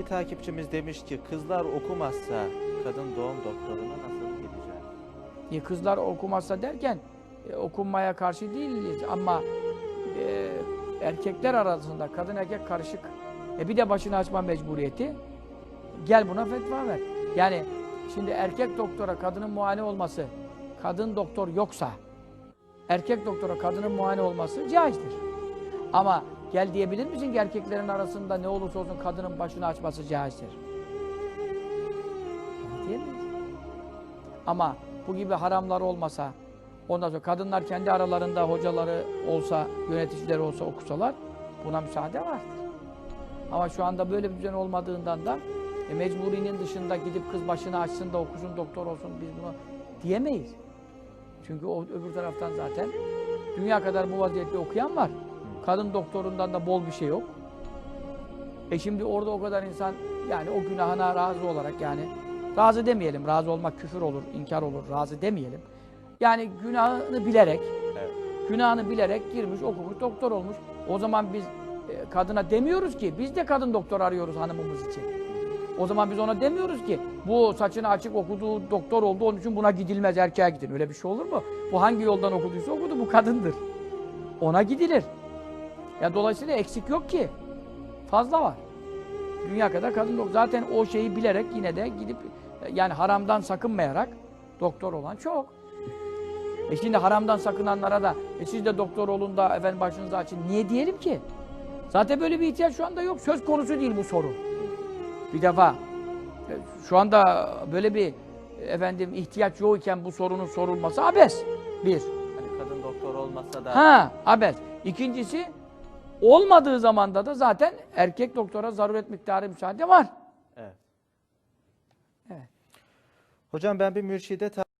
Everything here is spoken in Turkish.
Bir takipçimiz demiş ki kızlar okumazsa kadın doğum doktoruna nasıl gideceğiz? E, kızlar okumazsa derken e, okunmaya karşı değiliz ama e, erkekler arasında kadın erkek karışık. E bir de başını açma mecburiyeti. Gel buna fetva ver. Yani şimdi erkek doktora kadının muayene olması, kadın doktor yoksa erkek doktora kadının muayene olması caizdir. Ama gel diyebilir misin ki erkeklerin arasında ne olursa olsun kadının başını açması caizdir? Diyemeyiz. Ama bu gibi haramlar olmasa, ondan sonra kadınlar kendi aralarında hocaları olsa, yöneticileri olsa okusalar buna müsaade vardır. Ama şu anda böyle bir düzen olmadığından da e, mecburinin dışında gidip kız başını açsın da okusun, doktor olsun biz bunu diyemeyiz. Çünkü o öbür taraftan zaten dünya kadar bu vaziyette okuyan var. Kadın doktorundan da bol bir şey yok. E şimdi orada o kadar insan yani o günahına razı olarak yani razı demeyelim. Razı olmak küfür olur, inkar olur. Razı demeyelim. Yani günahını bilerek Evet. günahını bilerek girmiş, okumuş, doktor olmuş. O zaman biz e, kadına demiyoruz ki biz de kadın doktor arıyoruz hanımımız için. O zaman biz ona demiyoruz ki bu saçını açık okuduğu doktor oldu onun için buna gidilmez erkeğe gidin. Öyle bir şey olur mu? Bu hangi yoldan okuduysa okudu bu kadındır. Ona gidilir. Ya dolayısıyla eksik yok ki. Fazla var. Dünya kadar kadın doktor. Zaten o şeyi bilerek yine de gidip yani haramdan sakınmayarak doktor olan çok. E şimdi haramdan sakınanlara da e siz de doktor olun da efendim başınızı açın. Niye diyelim ki? Zaten böyle bir ihtiyaç şu anda yok. Söz konusu değil bu sorun. Bir defa e, şu anda böyle bir e, efendim ihtiyaç yok iken bu sorunun sorulması abes. Bir. Hani kadın doktor olmasa da Ha, abes. İkincisi olmadığı zamanda da zaten erkek doktora zaruret miktarı müsaade var. Evet. Evet. Hocam ben bir mürşide